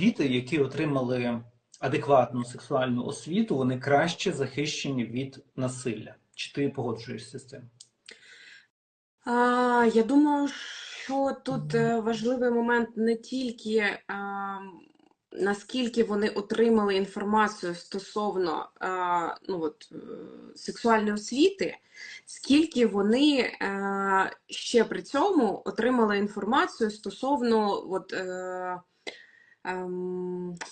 діти, які отримали адекватну сексуальну освіту, вони краще захищені від насилля. Чи ти погоджуєшся з цим? А, я думаю, що тут е, важливий момент не тільки а, наскільки вони отримали інформацію стосовно а, ну, от, е, сексуальної освіти, скільки вони е, ще при цьому отримали інформацію стосовно от, ем,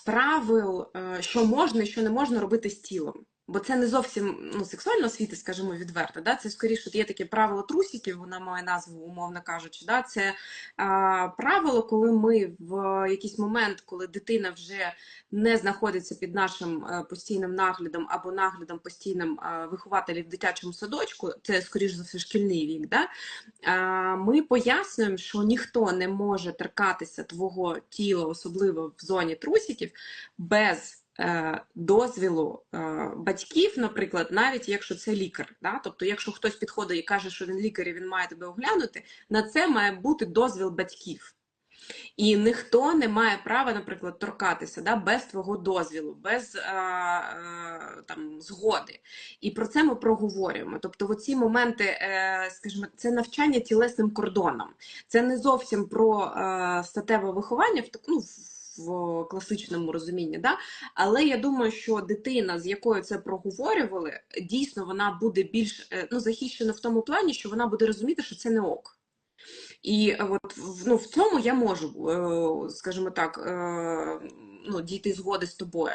правил, е, що можна і що не можна робити з тілом. Бо це не зовсім ну, сексуальна освіта, скажімо, відверто. Да? Це скоріше є таке правило трусиків, вона має назву, умовно кажучи. Да? Це а, правило, коли ми в якийсь момент, коли дитина вже не знаходиться під нашим е, постійним наглядом або наглядом постійним е, вихователів в дитячому садочку, це скоріш за все шкільний вік. Да? А, ми пояснюємо, що ніхто не може торкатися твого тіла, особливо в зоні трусиків, без дозвілу е, батьків, наприклад, навіть якщо це лікар. Да? Тобто, якщо хтось підходить і каже, що він лікар і він має тебе оглянути, на це має бути дозвіл батьків. І ніхто не має права, наприклад, торкатися да, без твого дозвілу, без а, а, там, згоди. І про це ми проговорюємо. Тобто, в оці моменти, е, скажімо, це навчання тілесним кордоном. Це не зовсім про е, статеве виховання в ну, в класичному розумінні, да? але я думаю, що дитина, з якою це проговорювали, дійсно вона буде більш е, ну, захищена в тому плані, що вона буде розуміти, що це не ок. І е, от ну, в цьому я можу, е, скажімо так, ну, дійти згоди з тобою.